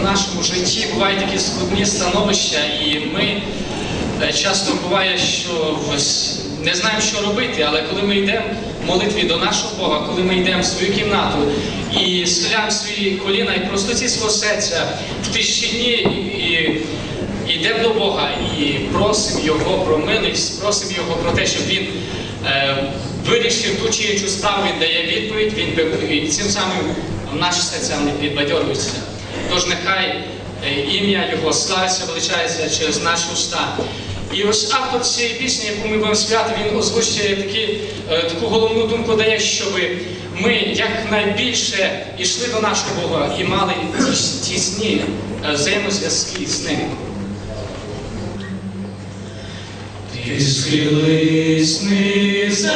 в нашому житті бувають такі складні становища, і ми е, часто буває, що не знаємо, що робити, але коли ми йдемо в молитві до нашого Бога, коли ми йдемо в свою кімнату і схиляємо свої коліна і простоті свого серця в тишині і, йдемо до Бога і просимо Його про милість, просимо Його про те, щоб Він е, вирішив ту чи іншу справу, Він дає відповідь, він і цим самим наші серця не підбадьорюються. Тож нехай е, ім'я Його славиться, величається через наші уста. І ось автор цієї пісні, яку ми будемо співати, він озвучує такі, е, таку головну думку дає, щоб ми якнайбільше йшли до нашого Бога і мали тіс- тісні е, взаємозв'язки з ним. Ти схились низесенько,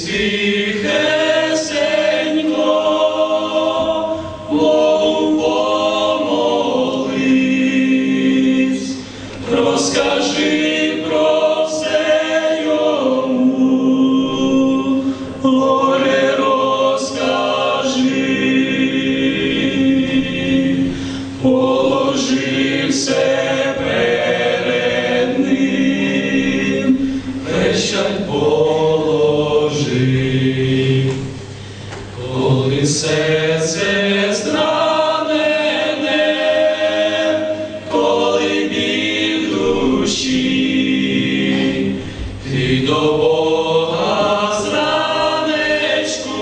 тихесенько, Богу розкажи про все йому, розкажи, перед ним, печаль положи, коли серце зранене, коли біль ти до Бога зранечку,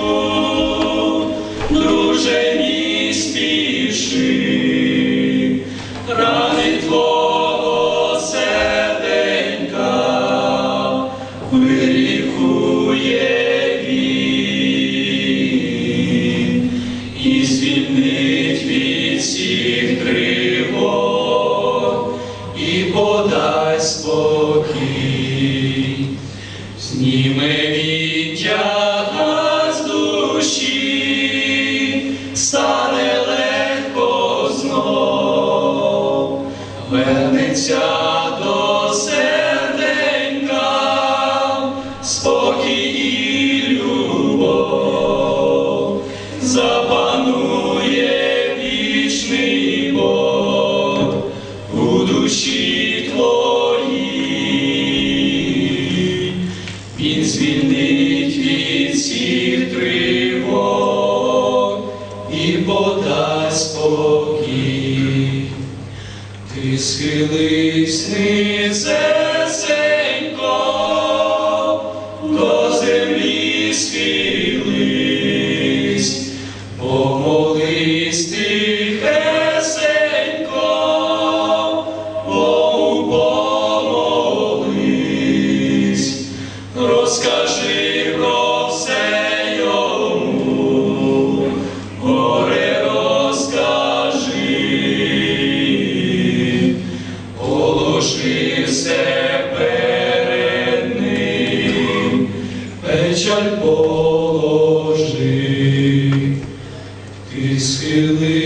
друже мій спіши, зніме він тяга з душі, стане легко знов, вернеться звільнить від всіх тривог і подасть спокій. Ти схились низесенько, до землі схились, помолись тихесенько, все перед ним, печаль положи, ти схили